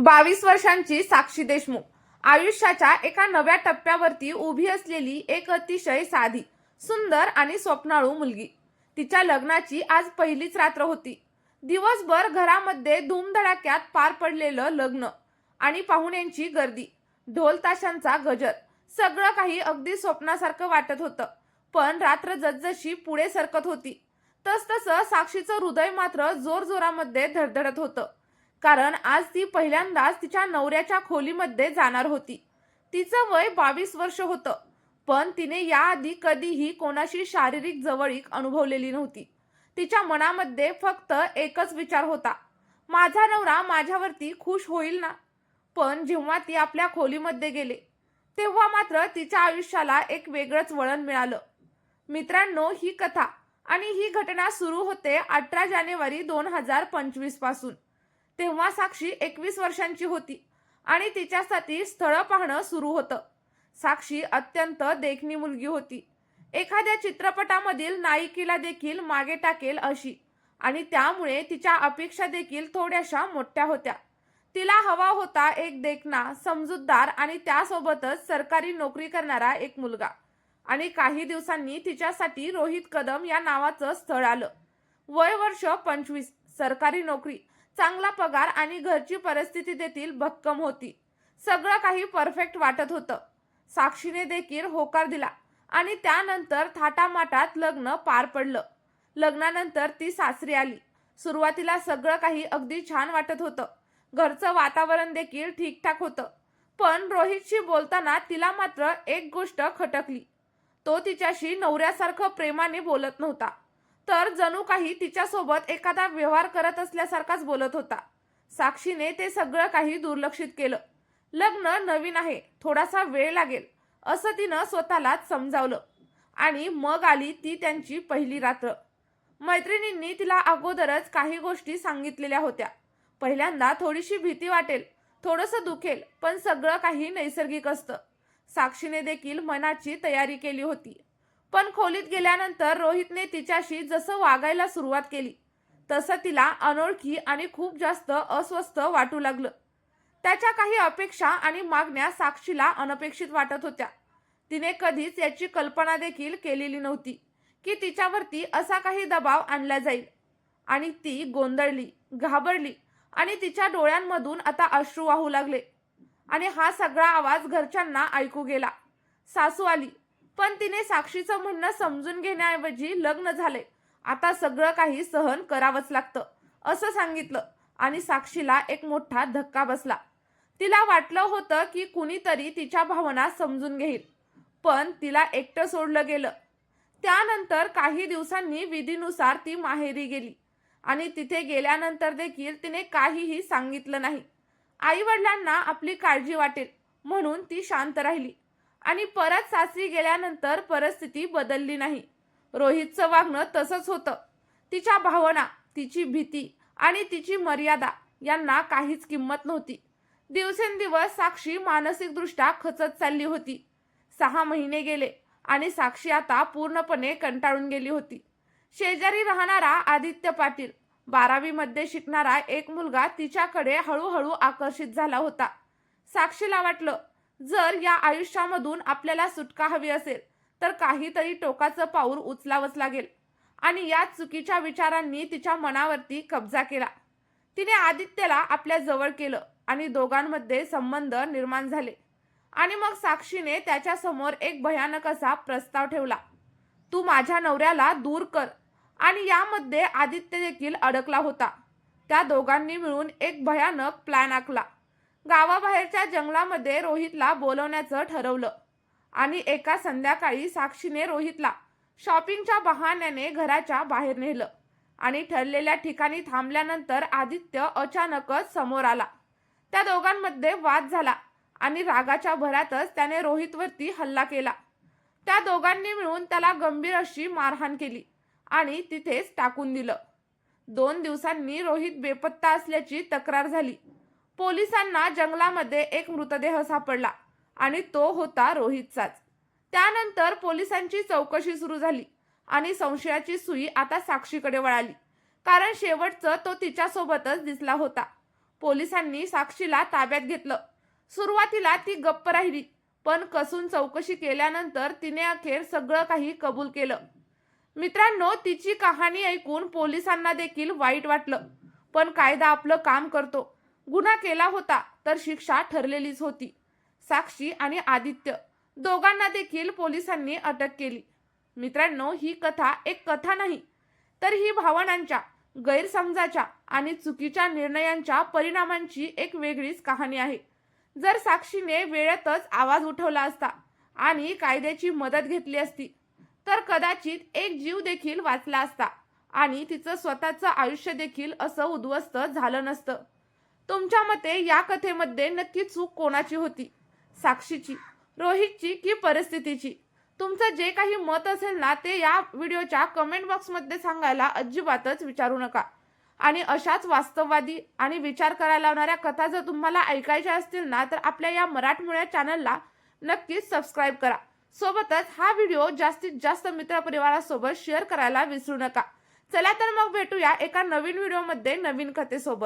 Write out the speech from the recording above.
बावीस वर्षांची साक्षी देशमुख. आयुष्याच्या एका नव्या टप्प्यावरती उभी असलेली एक अतिशय साधी सुंदर आणि स्वप्नाळू मुलगी. तिच्या लग्नाची आज पहिलीच रात्र होती. दिवसभर घरामध्ये धूमधडाक्यात पार पडलेलं लग्न आणि पाहुण्यांची गर्दी ढोल ताशांचा गजर सगळं काही अगदी स्वप्नासारखं वाटत होतं. पण रात्र जसजशी पुढे सरकत होती तसतसं साक्षीचं हृदय मात्र जोरजोरामध्ये धडधडत होतं. कारण आज ती पहिल्यांदाच तिच्या नवऱ्याच्या खोलीमध्ये जाणार होती. तिचं वय बावीस वर्ष होतं पण तिने याआधी कधीही कोणाशी शारीरिक जवळीक अनुभवलेली नव्हती. तिच्या मनामध्ये फक्त एकच विचार होता माझा नवरा माझ्यावरती खुश होईल ना? पण जेव्हा ती आपल्या खोलीमध्ये गेले तेव्हा मात्र तिच्या आयुष्याला एक वेगळंच वळण मिळालं. मित्रांनो ही कथा आणि ही घटना सुरू होते अठरा जानेवारी दोन हजार पंचवीसपासून. तेव्हा साक्षी एकवीस वर्षांची होती आणि तिच्यासाठी स्थळं पाहणं सुरू होतं. साक्षी अत्यंत देखणी मुलगी होती. एखाद्या चित्रपटामधील नायिकेला देखील मागे टाकेल अशी आणि त्यामुळे तिच्या अपेक्षा देखील थोड्याशा मोठ्या होत्या. तिला हवा होता एक देखणा समजूतदार आणि त्यासोबतच सरकारी नोकरी करणारा एक मुलगा. आणि काही दिवसांनी तिच्यासाठी रोहित कदम या नावाचं स्थळ आलं. वय वर्ष पंचवीस सरकारी नोकरी चांगला पगार आणि घरची परिस्थिती देखील भक्कम होती. सगळं काही परफेक्ट वाटत होतं. साक्षीने देखील होकार दिला आणि त्यानंतर थाटामाटात लग्न पार पडलं. लग्नानंतर ती सासरी आली. सुरुवातीला सगळं काही अगदी छान वाटत होतं. घरचं वातावरण देखील ठीकठाक होतं. पण रोहितशी बोलताना तिला मात्र एक गोष्ट खटकली. तो तिच्याशी नवऱ्यासारखं प्रेमाने बोलत नव्हता. तर जणू काही तिच्यासोबत एखादा व्यवहार करत असल्यासारखाच बोलत होता. साक्षीने ते सगळं काही दुर्लक्षित केलं. लग्न नवीन आहे थोडासा वेळ लागेल असं तिनं स्वतःलाच समजावलं. आणि मग आली ती त्यांची पहिली रात्र. मैत्रिणींनी तिला अगोदरच काही गोष्टी सांगितलेल्या होत्या. पहिल्यांदा थोडीशी भीती वाटेल थोडंसं दुखेल पण सगळं काही नैसर्गिक असतं. साक्षीने देखील मनाची तयारी केली होती. पण खोलीत गेल्यानंतर रोहितने तिच्याशी जसं वागायला सुरुवात केली तसं तिला अनोळखी आणि खूप जास्त अस्वस्थ वाटू लागलं. त्याच्या काही अपेक्षा आणि मागण्या साक्षीला अनपेक्षित वाटत होत्या. तिने कधीच याची कल्पना देखील केलेली नव्हती की तिच्यावरती असा काही दबाव आणला जाईल. आणि ती गोंधळली घाबरली आणि तिच्या डोळ्यांमधून आता अश्रू वाहू लागले. आणि हा सगळा आवाज घरच्यांना ऐकू गेला. सासू आली पण तिने साक्षीचं म्हणणं समजून घेण्याऐवजी लग्न झाले. आता सगळं काही सहन करावंच लागतं असं सांगितलं आणि साक्षीला एक मोठा धक्का बसला. तिला वाटलं होतं की कुणीतरी तिच्या भावना समजून घेईल पण तिला एकटं सोडलं गेलं. त्यानंतर काही दिवसांनी विधीनुसार ती माहेरी गेली आणि तिथे गेल्यानंतर देखील तिने काहीही सांगितलं नाही. आईवडिलांना आपली काळजी वाटेल म्हणून ती शांत राहिली. आणि परत सासरी गेल्यानंतर परिस्थिती बदलली नाही. रोहितचं वागणं तसंच होतं. तिच्या भावना तिची भीती आणि तिची मर्यादा यांना काहीच किंमत नव्हती. दिवसेंदिवस साक्षी मानसिकदृष्ट्या खचत चालली होती. सहा महिने गेले आणि साक्षी आता पूर्णपणे कंटाळून गेली होती. शेजारी राहणारा आदित्य पाटील बारावीमध्ये शिकणारा एक मुलगा तिच्याकडे हळूहळू आकर्षित झाला होता. साक्षीला वाटलं जर या आयुष्यामधून आपल्याला सुटका हवी असेल तर काहीतरी टोकाचं पाऊल उचलावंच लागेल. आणि या चुकीच्या विचारांनी तिच्या मनावरती कब्जा केला. तिने आदित्यला आपल्या जवळ केलं आणि दोघांमध्ये संबंध निर्माण झाले. आणि मग साक्षीने त्याच्यासमोर एक भयानक असा प्रस्ताव ठेवला. तू माझ्या नवऱ्याला दूर कर. आणि यामध्ये आदित्य देखील अडकला होता. त्या दोघांनी मिळून एक भयानक प्लॅन आखला. गावाबाहेरच्या जंगलामध्ये रोहितला बोलवण्याचं ठरवलं आणि एका संध्याकाळी साक्षीने रोहितला शॉपिंगच्या बहाण्याने घराच्या बाहेर नेलं आणि ठरलेल्या ठिकाणी थांबल्यानंतर आदित्य अचानकच समोर आला. त्या दोघांमध्ये वाद झाला आणि रागाच्या भरातच त्याने रोहितवरती हल्ला केला. त्या दोघांनी मिळून त्याला गंभीर अशी मारहाण केली आणि तिथेच टाकून दिलं. दोन दिवसांनी रोहित बेपत्ता असल्याची तक्रार झाली. पोलिसांना जंगलामध्ये एक मृतदेह सापडला आणि तो होता रोहितचाच. त्यानंतर पोलिसांची चौकशी सुरू झाली आणि संशयाची सुई आता साक्षीकडे वळाली. कारण शेवटचं तो तिच्यासोबतच दिसला होता. पोलिसांनी साक्षीला ताब्यात घेतलं. सुरुवातीला ती गप्प राहिली पण कसून चौकशी केल्यानंतर तिने अखेर सगळं काही कबूल केलं. मित्रांनो तिची कहाणी ऐकून पोलिसांना देखील वाईट वाटलं पण कायदा आपलं काम करतो. गुन्हा केला होता तर शिक्षा ठरलेलीच होती. साक्षी आणि आदित्य दोघांना देखील पोलिसांनी अटक केली. मित्रांनो ही कथा एक कथा नाही तर ही भावनांच्या गैरसमजाच्या आणि चुकीच्या निर्णयांच्या परिणामांची एक वेगळीच कहाणी आहे. जर साक्षीने वेळेतच आवाज उठवला असता आणि कायद्याची मदत घेतली असती तर कदाचित एक जीव देखील वाचला असता आणि तिचं स्वतःचं आयुष्य देखील असं उद्ध्वस्त झालं नसतं. तुमच्या मते या कथेमध्ये नक्की चूक कोणाची होती? साक्षीची रोहितची की परिस्थितीची? तुमचं जे काही मत असेल ना ते या व्हिडिओच्या कमेंट बॉक्समध्ये सांगायला अजिबातच विचारू नका. आणि अशाच वास्तववादी आणि विचार करायला लावणाऱ्या कथा जर तुम्हाला ऐकायच्या असतील ना तर आपल्या या मराठमोळ्या चॅनलला नक्कीच सबस्क्राईब करा. सोबतच हा व्हिडिओ जास्तीत जास्त मित्रपरिवारासोबत शेअर करायला विसरू नका. चला तर मग भेटूया एका नवीन व्हिडिओमध्ये नवीन कथेसोबत.